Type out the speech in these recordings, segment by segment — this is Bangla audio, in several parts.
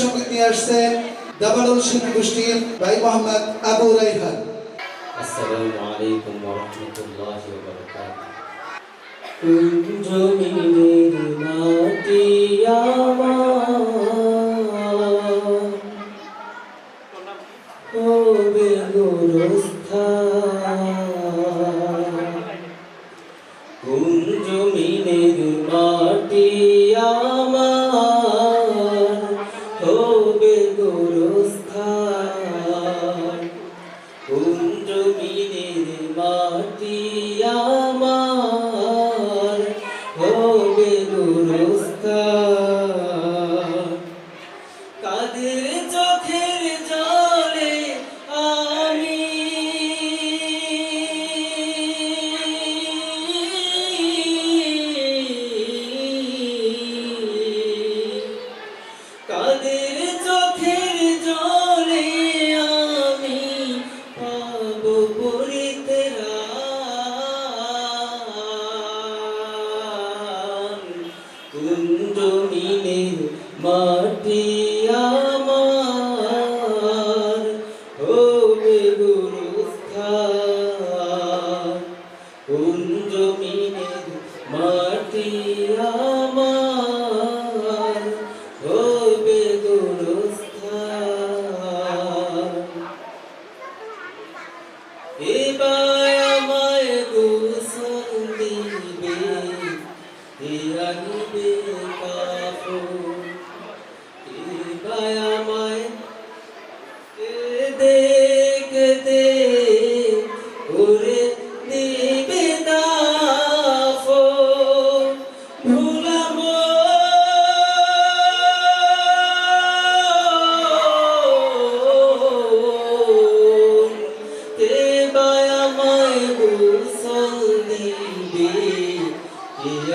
সংগীত নিয়ে আসছে দাবালুল শিল্পী গোষ্ঠীর ভাই মোহাম্মদ আবু রাইহান। আসসালামু আলাইকুম ওয়া রাহমাতুল্লাহি ওয়া বারাকাতুহু কুঞ্জ মিনের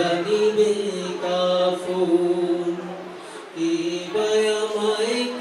جانب الكافور إبا يا مايك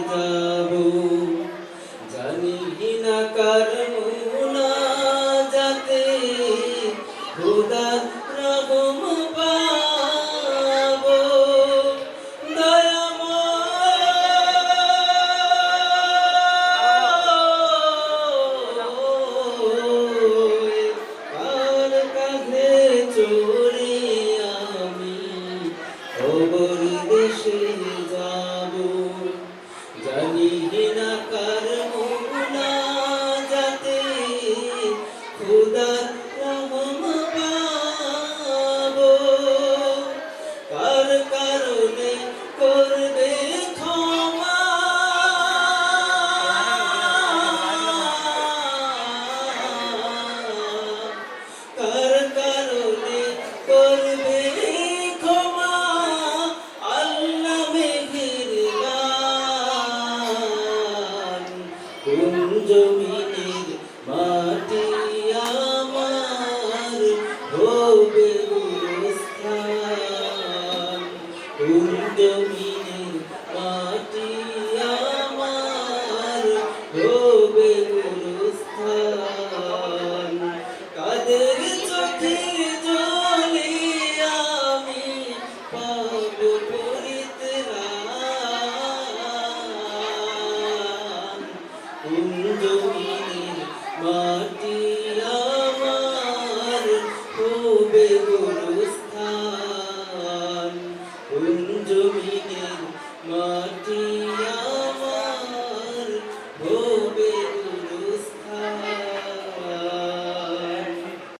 Good.